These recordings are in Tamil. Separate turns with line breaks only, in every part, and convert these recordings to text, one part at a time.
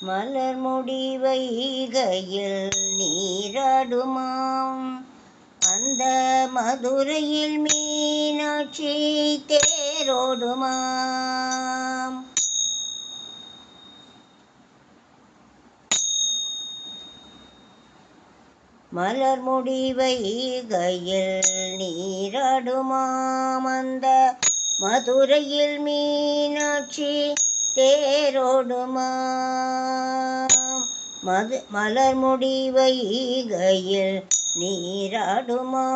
மலர் முடி வைகையில் நீராடுமாம். அந்த மதுரையில் மீனாட்சி தேரோடுமாம். மலர் முடி வைகையில் நீராடுமாம். அந்த மதுரையில் மீனாட்சி தேரோடுமா மது மலர் முடி வைகையில் நீராடுமாம்.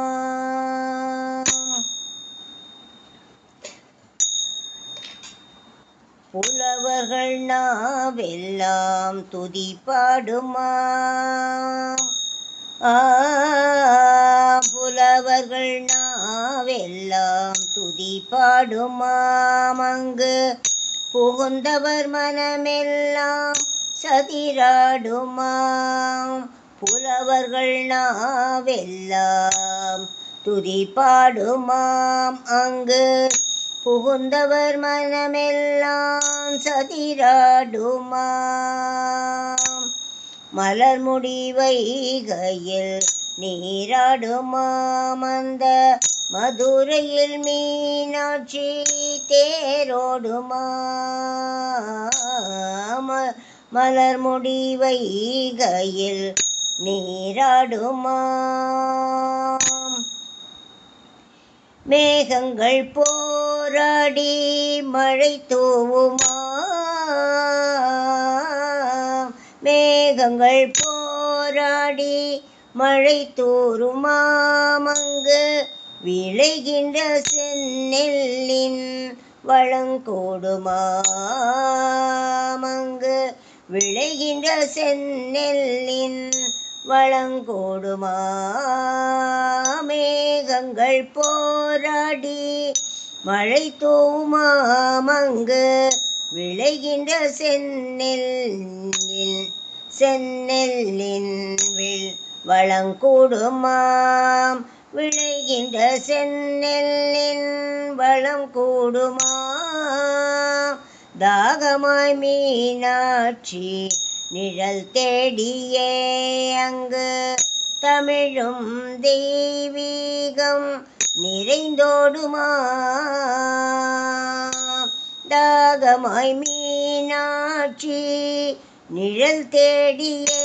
புலவர்கள் நாவெல்லாம் துதி பாடுமா புலவர்கள் நாவெல்லாம் துதி பாடுமாம். அங்கு புகுந்தவர் மனமெல்லாம் சதிராடுமாம். புலவர்கள் நாவெல்லாம் துதி பாடுமாம் அங்கு புகுந்தவர் மனமெல்லாம் சதிராடுமாம். மலர் முடிவைகையில் நீராடுமாம். அந்த மதுரையில் மீனாட்சி தேரோடுமா மலர் முடி வைகையில் நீராடுமாம் மேகங்கள் போராடி மழை தூவுமா. மேகங்கள் போராடி மழை தூருமாமங்கு விளைகின்ற சென்னில் வளங்கோடுமாமங்கு விளைகின்ற செந்நெல்லின் வளங்கோடுமா மேகங்கள் போராடி மழை தூமாமங்கு விளைகின்ற செந்நெல்லில் செந்நெல்லின் வில் வளங்கூடுமாம் விளைகின்ற செந்நெல்லின் வளம் கூடுமா? தாகமாய் மீனாட்சி நிழல் தேடியே அங்கு தமிழும் தெய்வீகம் நிறைந்தோடுமா? தாகமாய் மீனாட்சி நிழல் தேடியே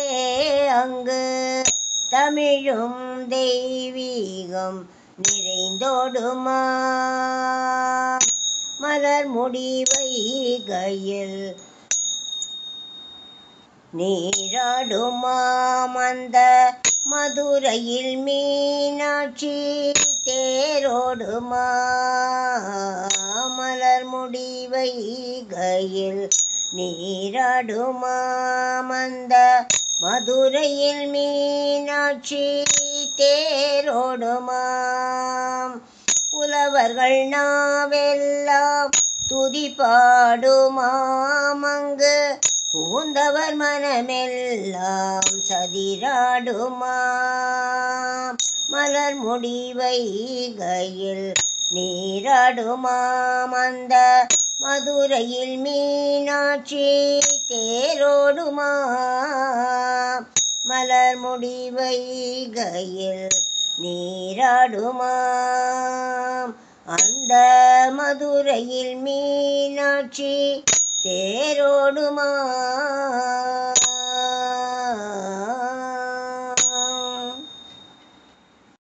அங்கு தமிழும் தெய்வீகம் நிறைந்தோடுமா? மலர் முடி வைகையில் நீராடுமாம் அந்த மதுரையில் மீனாட்சி தேரோடுமா? மலர் முடி வைகையில் நீராடுமாம் அந்த மதுரையில் மீனாட்சி தேரோடுமாம். புலவர்கள் நாவெல்லாம் துதி பாடுமாம். அங்கு பூந்தவர் மனமெல்லாம் சதிராடுமாம். மலர் முடிவை கையில் நீராடுமாம். அந்த மதுரையில் மீனாட்சி தேரோடுமா? மலர் முடிவைகையில் நீராடுமா? அந்த மதுரையில் மீனாட்சி தேரோடுமா?